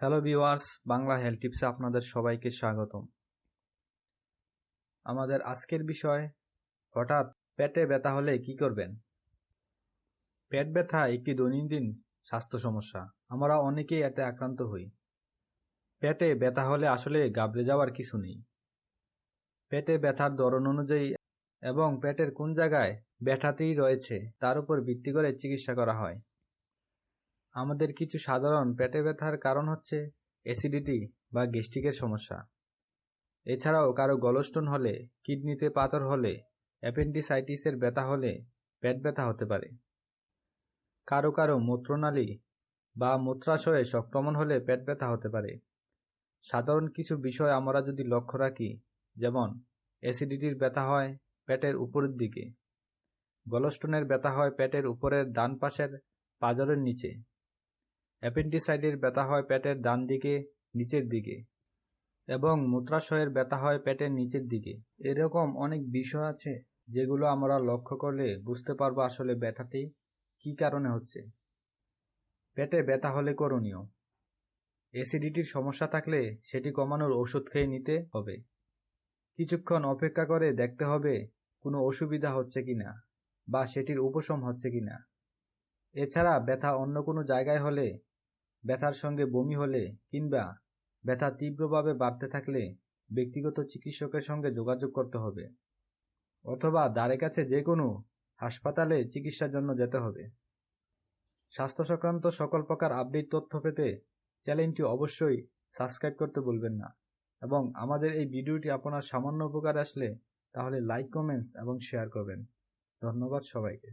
Hello viewers Bangla health টিপসে আপনাদের সবাইকে স্বাগতম। আমাদের আজকের বিষয়, হঠাৎ পেটে ব্যথা হলে কি করবেন? পেট ব্যথা একটি দৈনন্দিন স্বাস্থ্য সমস্যা। আমরা অনেকেই এতে আক্রান্ত হই। পেটে ব্যথা হলে আসলে গাবড়ে যাওয়ার কিছু নেই। পেটে ব্যথার ধরন অনুযায়ী এবং পেটের কোন জায়গায় ব্যথাটি রয়েছে, তার উপর ভিত্তি করে চিকিৎসা করা হয়। আমাদের কিছু সাধারণ পেটে ব্যথার কারণ হচ্ছে অ্যাসিডিটি বা গ্যাস্ট্রিকের সমস্যা। এছাড়াও কারও গলস্টোন হলে, কিডনিতে পাথর হলে অ্যাপেন্ডিসাইটিসের ব্যথা হলে পেট ব্যথা হতে পারে। কারও কারও মূত্রনালী বা মূত্রাশয়ে সংক্রমণ হলে পেট ব্যথা হতে পারে। সাধারণ কিছু বিষয় আমরা যদি লক্ষ্য রাখি, যেমন অ্যাসিডিটির ব্যথা হয় পেটের উপরের দিকে গলস্টোনের ব্যথা হয় পেটের উপরের ডান পাশের পাজরের নিচে। অ্যাপেন্ডিসাইডের ব্যথা হয় পেটের ডান দিকে, নিচের দিকে এবং মূত্রাশয়ের ব্যথা হয় পেটের নিচের দিকে। এরকম অনেক বিষয় আছে যেগুলো আমরা লক্ষ্য করলে বুঝতে পারব আসলে ব্যথাটি কী কারণে হচ্ছে। পেটে ব্যথা হলে করণীয়। অ্যাসিডিটির সমস্যা থাকলে সেটি কমানোর ওষুধ খেয়ে নিতে হবে। কিছুক্ষণ অপেক্ষা করে দেখতে হবে কোনো অসুবিধা হচ্ছে কি না বা সেটির উপশম হচ্ছে কি না এছাড়া ব্যথা অন্য কোনো জায়গায় হলে ব্যথার সঙ্গে বমি হলে কিংবা ব্যথা তীব্রভাবে বাড়তে থাকলে ব্যক্তিগত চিকিৎসকের সঙ্গে যোগাযোগ করতে হবে অথবা দ্বারে কাছে যে কোনো হাসপাতালে চিকিৎসার জন্য যেতে হবে। স্বাস্থ্য সংক্রান্ত সকল প্রকার আপডেট তথ্য পেতে চ্যানেলটি অবশ্যই সাবস্ক্রাইব করতে বলবেন না এবং আমাদের এই ভিডিওটি আপনার সামান্য উপকার আসলে তাহলে লাইক কমেন্টস এবং শেয়ার করবেন। ধন্যবাদ সবাইকে।